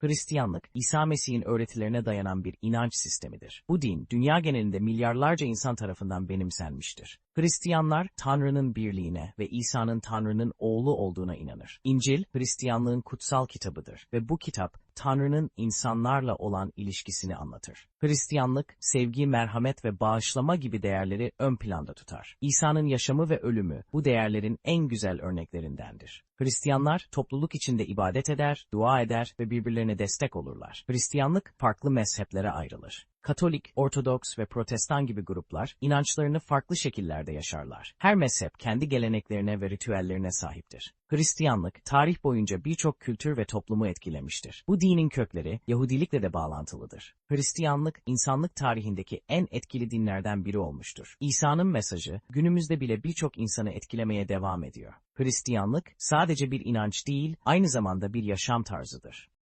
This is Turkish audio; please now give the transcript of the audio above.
Hristiyanlık, İsa Mesih'in öğretilerine dayanan bir inanç sistemidir. Bu din, dünya genelinde milyarlarca insan tarafından benimsenmiştir. Hristiyanlar, Tanrı'nın birliğine ve İsa'nın Tanrı'nın oğlu olduğuna inanır. İncil, Hristiyanlığın kutsal kitabıdır ve bu kitap, Tanrı'nın insanlarla olan ilişkisini anlatır. Hristiyanlık, sevgi, merhamet ve bağışlama gibi değerleri ön planda tutar. İsa'nın yaşamı ve ölümü bu değerlerin en güzel örneklerindendir. Hristiyanlar topluluk içinde ibadet eder, dua eder ve birbirlerine destek olurlar. Hristiyanlık farklı mezheplere ayrılır. Katolik, Ortodoks ve Protestan gibi gruplar inançlarını farklı şekillerde yaşarlar. Her mezhep kendi geleneklerine ve ritüellerine sahiptir. Hristiyanlık, tarih boyunca birçok kültür ve toplumu etkilemiştir. Bu dinin kökleri Yahudilikle de bağlantılıdır. Hristiyanlık, insanlık tarihindeki en etkili dinlerden biri olmuştur. İsa'nın mesajı, günümüzde bile birçok insanı etkilemeye devam ediyor. Hristiyanlık, sadece bir inanç değil, aynı zamanda bir yaşam tarzıdır.